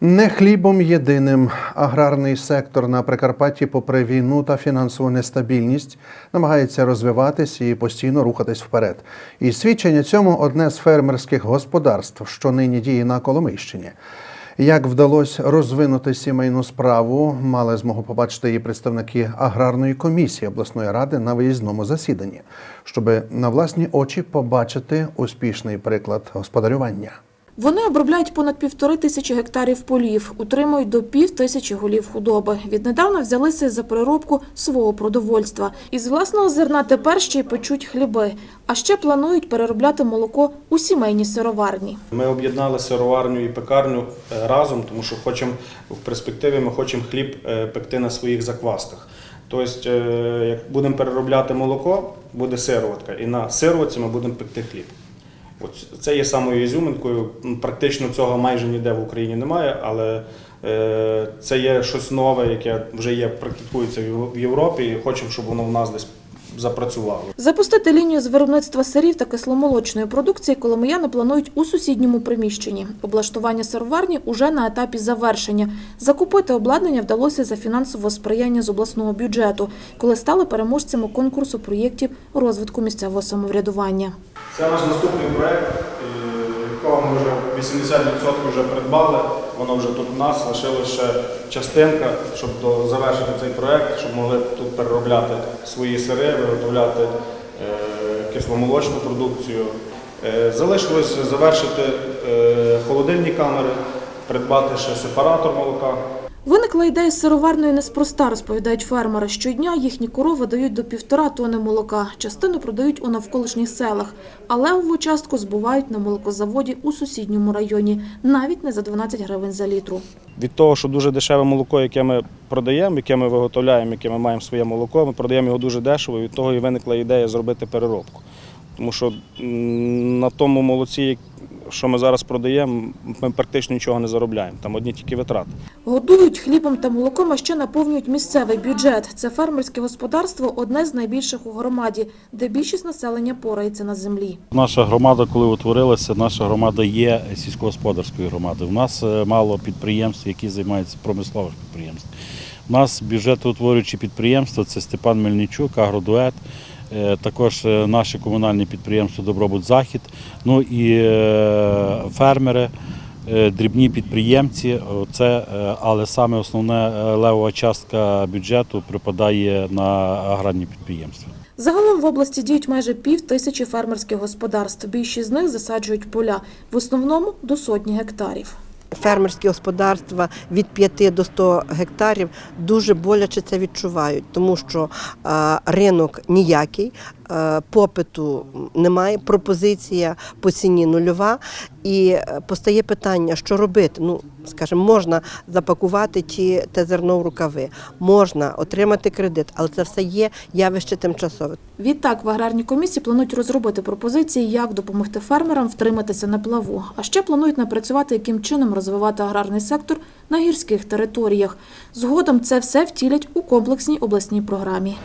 Не хлібом єдиним аграрний сектор на Прикарпатті, попри війну та фінансову нестабільність, намагається розвиватись і постійно рухатись вперед. І свідчення цьому одне з фермерських господарств, що нині діє на Коломийщині. Як вдалося розвинути сімейну справу, мали змогу побачити її представники аграрної комісії обласної ради на виїзному засіданні, щоб на власні очі побачити успішний приклад господарювання. Вони обробляють понад півтори тисячі гектарів полів, утримують до пів тисячі голів худоби. Віднедавна взялися за переробку свого продовольства. Із власного зерна тепер ще й печуть хліби. А ще планують переробляти молоко у сімейній сироварні. Ми об'єднали сироварню і пекарню е, разом, тому що хочемо в перспективі ми хочемо хліб е, пекти на своїх заквасках. Тобто, е, як будемо переробляти молоко, буде сироватка, і на сироватці ми будемо пекти хліб. Це є самою ізюминкою. Практично цього майже ніде в Україні немає, але е, це є щось нове, яке вже є, практикується в Європі, і хочемо, щоб воно в нас десь запрацювало. Запустити лінію з виробництва сирів та кисломолочної продукції коломияни планують у сусідньому приміщенні. Облаштування сироварні уже на етапі завершення. Закупити обладнання вдалося за фінансового сприяння з обласного бюджету, коли стали переможцями конкурсу проєктів розвитку місцевого самоврядування. Це наш наступний проект, е, якого ми вже 80% вже придбали. Воно вже тут у нас, лишилася ще частинка, щоб завершити цей проєкт, щоб могли тут переробляти свої сири, виготовляти е, кисломолочну продукцію. Е, Залишилось завершити е, холодильні камери, придбати ще сепаратор молока. Виникла ідея сироварної неспроста, розповідають фермери. Щодня їхні корови дають до півтора тони молока. Частину продають у навколишніх селах, а левову частку збувають на молокозаводі у сусідньому районі, навіть не за 12 гривень за літру. Від того, що дуже дешеве молоко, яке ми продаємо, яке ми виготовляємо, яке ми маємо своє молоко, ми продаємо його дуже дешево. Від того і виникла ідея зробити переробку. Тому що на тому молоці, що ми зараз продаємо, ми практично нічого не заробляємо. Там одні тільки витрати. Годують хлібом та молоком, а ще наповнюють місцевий бюджет. Це фермерське господарство одне з найбільших у громаді, де більшість населення порається на землі. Наша громада, коли утворилася, наша громада є сільськогосподарською громадою. У нас е, мало підприємств, які займаються промислових підприємств. У нас бюджетоутворюючі підприємства це Степан Мельничук, Агродует, також е, наше комунальне підприємство Добробут Захід, ну і е, фермери. е, Дрібні підприємці, це, е, але саме основне е, левова частка бюджету припадає на аграрні підприємства. Загалом в області діють майже пів тисячі фермерських господарств. Більшість з них засаджують поля, в основному до сотні гектарів. Фермерські господарства від 5 до 100 гектарів дуже боляче це відчувають, тому що е, ринок ніякий, попиту немає, пропозиція по ціні нульова. І е, постає питання, що робити. Ну, скажімо, можна запакувати ті те зерно в рукави, можна отримати кредит, але це все є явище тимчасове. Відтак в аграрній комісії планують розробити пропозиції, як допомогти фермерам втриматися на плаву. А ще планують напрацювати, яким чином розвивати аграрний сектор на гірських територіях. Згодом це все втілять у комплексній обласній програмі.